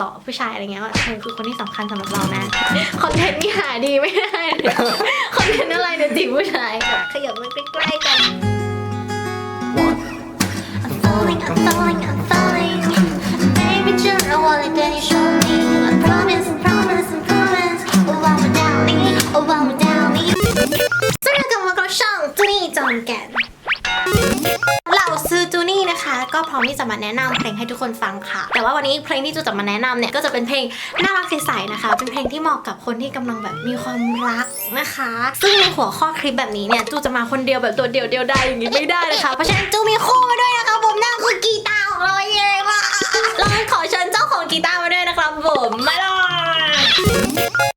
ต่อผู้ชายอะไรเงี้ยว่าเธอคือคนที่สำคัญสำหรับเรานะคอนเทนต์นี่หาดีไม่ได้คอนเทนต์อะไรเนี่ยจีบผู้ชายขยับมันใกล้ๆกัน I'm falling, I'm falling, I'm falling. Baby, just a wallet, then you show me. ร้อมที่จะมาแนะนำเพลงให้ทุกคนฟังค่ะ แต่ว่าวันนี้เพลงที่จูจะมาแนะนำเนี่ยก็จะเป็นเพลงน่ารักใสๆนะคะ เป็นเพลงที่เหมาะกับคนที่กำลังแบบมีความรักนะคะ ซึ่งในหัวข้อคลิปแบบนี้เนี่ยจูจะมาคนเดียวแบบตัวเดียวเดียวได้อย่างนี้ไม่ได้นะคะ เพราะฉะนั้นจูมีคู่มาด้วยนะคะผมนั่นคือกีตาร์ของเราเองว่ะเราขอเชิญเจ้าของกีตาร์มาด้วยนะครับผมมาเลย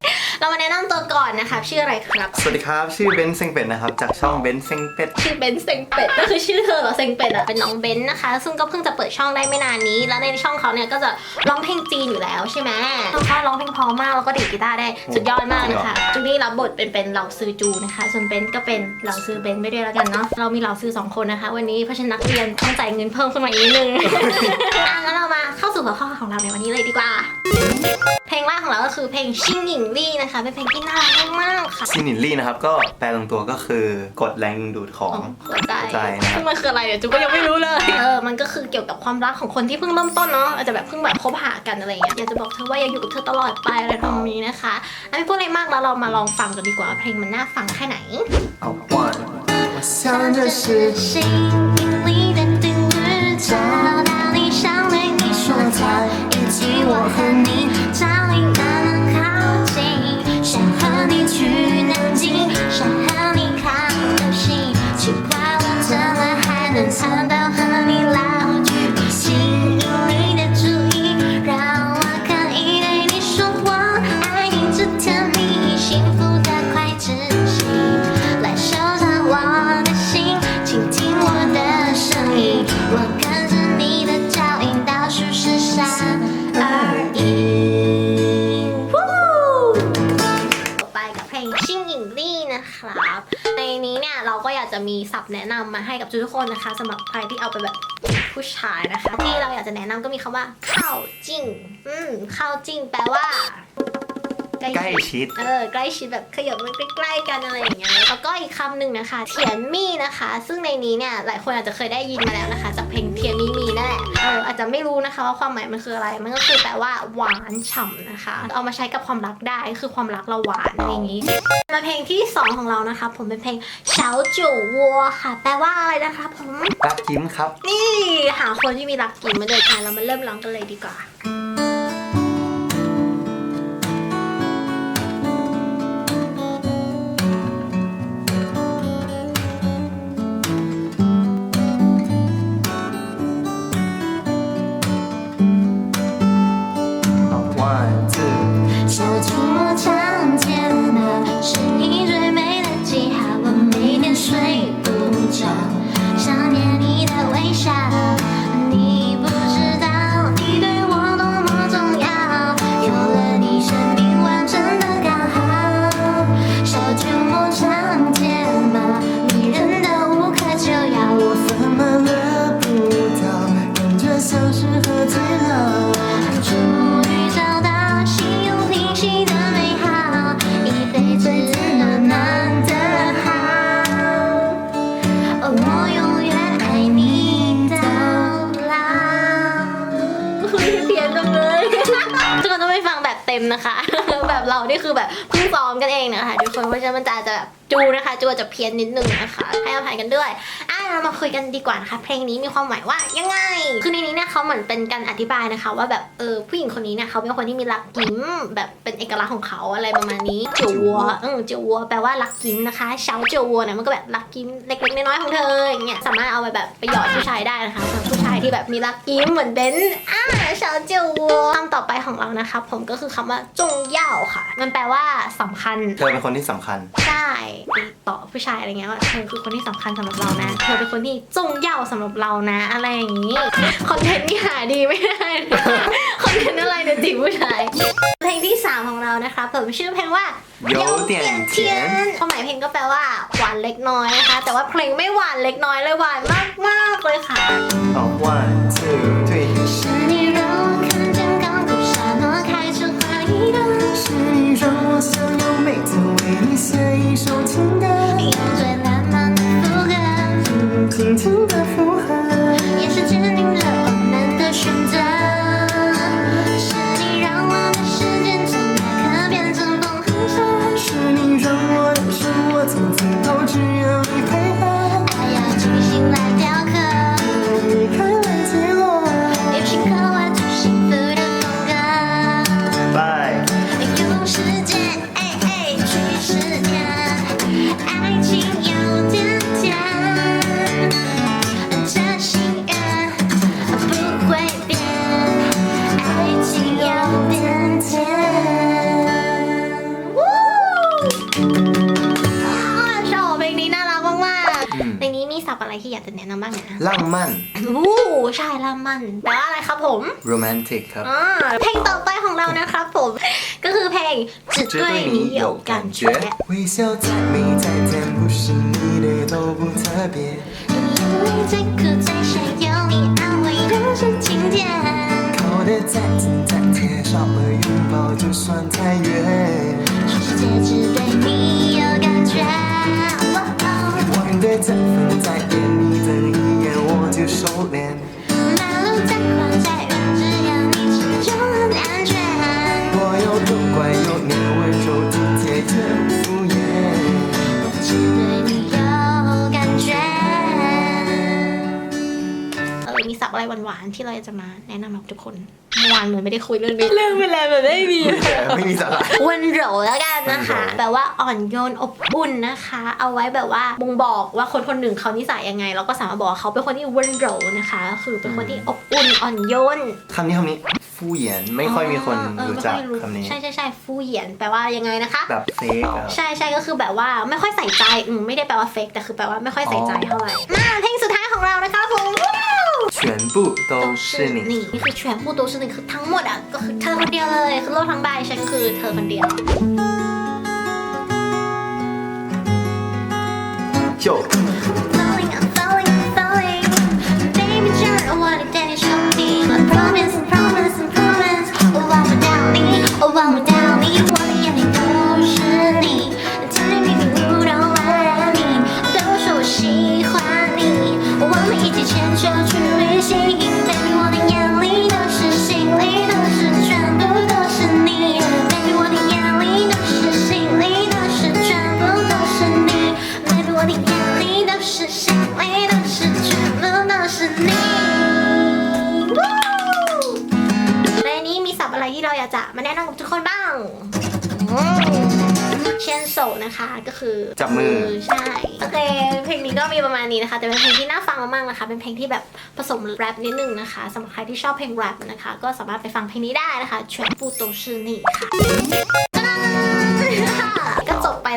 นนะคะชื่ออะไรครับสวัสดีครับ ชื่อเบนซ์เซงเป็ดนะครับ จากช่องเบนซ์เซงเป็ดชื่อเบนซ์เซงเป็ดก็คือชื่อเธอเหรอเซงเป็ดอะเป็นน้องเบนซ์นะคะ ซึ่งก็เพิ่งจะเปิดช่องได้ไม่นานนี้ แล้วในช่องเขาเนี่ยก็จะร้องเพลงจีนอยู่แล้วใช่ไหมช่องเขาร้องเพลงเพอมากแล้วก็ดีดกีตาร์ได้สุดยอดมากนะคะจูนี่รับบทเป็นเป็นเหล่าซือจูนะคะ ส่วนเบนซ์ก็เป็นเหล่าซือเบนซ์ไปด้วยแล้วกันเนาะเรามีเหล่าซือสองคนนะคะ วันนี้เพราะฉะนั้นนักเรียนต้องจ่ายเงินเพิ่มขึ้นมาอีกนิดนึงอะงั้นเรามาเข้าสู่หัวข้อของเราในวันนี้เลยดีกว่า เพลงแรกของเราก็คือเพลงชิงหญิงลี่นะคะเป็นเพลงที่น่ารักมากค่ะซินิลลี่นะครับก็แปลตรงตัวก็คือกดแรงดึงดูดของ หัวใจในะซึ่งมันคืออะไรเดี๋ยวจู๊บก็ยังไม่รู้เลย เออ มันก็คือเกี่ยวกับความรักของคนที่เพิ่งเริ่มต้นเนาะอาจจะแบบเพิ่งแบบคบหากันอะไรอย่างเงี้ยอยากจะบอกเธอว่าอยากอยู่กับเธอตลอดไปอะไรตรงนี้นะคะไม่พูดอะไรมากแล้วเรามาลองฟังกันดีกว่าเพลงมันน่าฟังแค่ไหน เอาว่我想这事情。honey light. จะมีศัพท์แนะนำมาให้กับทุกคนนะคะสำหรับใครที่เอาไปแบบผู้ชายนะคะ ที่เราอยากจะแนะนำก็มีคำว่าเข้าจริงอืมเข้าจริงแปลว่า ใกล้ชิด เออ ใกล้ชิดแบบขยับมันใกล้ๆกันอะไรอย่างเงี้ย แล้วก็อีกคำหนึ่งนะคะ เทียนมี่นะคะ ซึ่งในนี้เนี่ยหลายคนอาจจะเคยได้ยินมาแล้วนะคะ จากเพลงเทียนมี่มีนั่นแหละ เอออาจจะไม่รู้นะคะว่าความหมายมันคืออะไร มันก็คือแปลว่าหวานฉ่ำนะคะ เอามาใช้กับความรักได้ คือความรักเราหวานอะไรอย่างงี้มาเพลงที่สองของเรานะคะ ผมเป็นเพลงเฉาจิ๋ววัวค่ะ แปลว่าอะไรนะคะผม รักยิ้มครับ นี่หาคนที่มีรักกินมาเลยกันเรามาเริ่มร้องกันเลยดีกว่าเอา นี่คือแบบเพิ่งซ้อมกันเองนะคะทุกคนเพราะฉะนั้นมันจะจะแบบจูนะคะจูอาจจะเพี้ยนนิดนึงนะคะให้อภัยกันด้วย เรามาคุยกันดีกว่านะคะ เพลงนี้มีความหมายว่ายังไง คือในนี้เนี่ยเขาเหมือนเป็นการอธิบายนะคะ ว่าแบบเออผู้หญิงคนนี้เนี่ยเขาเป็นคนที่มีรักยิ้มแบบเป็นเอกลักษณ์ของเขาอะไรประมาณนี้เจียววัวเออเจียววัวแปลว่ารักยิ้มนะคะเช้าเจียววัวเนี่ยมันก็แบบรักยิ้มเล็กๆน้อยๆของเธออย่างเงี้ยสามารถเอาไปแบบไปหยอดผู้ชายได้นะคะสำหรับผู้ชายที่แบบมีรักยิ้มเหมือนเบนซ์อ่าเช้าเจียววัวคำต่อไปของเรานะคะ ผมก็คือคำว่าจงเย่าค่ะ มันแปลว่าสำคัญเธอเป็นคนที่สำคัญใช่ต่อผู้ชายอะไรเงี้ยว่าเธอคือคนที่สำคัญสำหรับเรานะเธอเป็นคนที่จงเย่าสำหรับเรานะ อะไรอย่างนี้คอนเทนต์นี่หาดีไม่ได้เลยคอนเทนต์อะไรเนี่ยจีบผู้ชายเพลงที่ 3 ของเรานะคะผมชื่อเพลงว่าโยเตียนเทียนความหมายเพลงก็แปลว่าหวานเล็กน้อยนะคะ แต่ว่าเพลงไม่หวานเล็กน้อยเลยหวานมากๆเลยค่ะเอา one two ท์อะไรที่อยากจะแนะนำบ้างนะ 浪漫 อู้ใช่ละมันแปลว่าอะไรครับผม romantic ครับ อ่าเพลงต่อไปของเรานะครับผม ก็คือเพลง只对你有感觉微笑再美再甜，不是你的都不特别。你眼泪再苦再咸，有你安慰都是情节。靠得再近再贴，少了拥抱就算太远。全世界只对你有感觉。哇哦我面对这份在意， อะไรหวานๆที่เราจะมาแนะนำกับทุกคนเมื่อวานเหมือนไม่ได้คุยเรื่องนี้เรื่องเวลาแบบไม่มีไม่มีสาระวันเหรอแล้วกันนะคะ แบบว่าอ่อนโยนอบอุ่นนะคะ เอาไว้แบบว่าบ่งบอกว่าคนคนหนึ่งเขานิสัยยังไง เราก็สามารถบอกเขาเป็นคนที่วันเหรอนะคะ คือเป็นคนที่อบอุ่นอ่อนโยนคำนี้คำนี้ฟูเหยียนไม่ค่อยมีคนรู้จักคำนี้ใช่ใช่ใช่ฟูเหยียนแปลว่ายังไงนะคะแบบเฟกใช่ใช่ก็คือแบบว่าไม่ค่อยใส่ใจอืมไม่ได้แปลว่าเฟกแต่คือแปลว่าไม่ค่อยใส่ใจเท่าไหร่มาเพลงสุดท้ายของเรานะคะผม 部都是你 นี่นี่คือ全部都是你คือทั้งหมดอ่ะก็คือเธอคนเดียวเลยคือโลกทั้งใบฉันคือเธอคนเดียว 就 Falling, I'm falling, I'm falling. Baby, 这让我的 อยากจะมาแนะนำกับทุกคนบ้างเช่นโซนะคะก็คือจับมือ ใช่โอเคเพลงนี้ก็มีประมาณนี้นะคะ แต่เป็นเพลงที่น่าฟังมากๆนะคะ เป็นเพลงที่แบบผสมแรปนิดนึงนะคะสำหรับใครที่ชอบเพลงแรปนะคะ ก็สามารถไปฟังเพลงนี้ได้นะคะชวนปูโตชื่นี่ค่ะ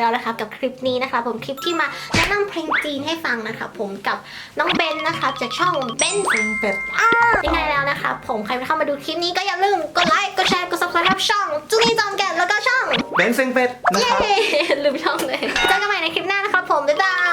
แล้วนะคะกับคลิปนี้นะคะ ผมคลิปที่มาแนะนำเพลงจีนให้ฟังนะคะ ผมกับน้องเบนนะคะจากช่องเบนเป็ดอ่ายังไงแล้วนะคะ ผมใครที่เข้ามาดูคลิปนี้ก็อย่าลืมกดไลค์กดแชร์กด subscribe ช่องจุนี่จอมแก่นแล้วก็ช่องเบนเซงเป็ดนะเย้ครับลืมช่องเลยเจอกันใหม่ในคลิปหน้านะครับผมบ๊ายบาย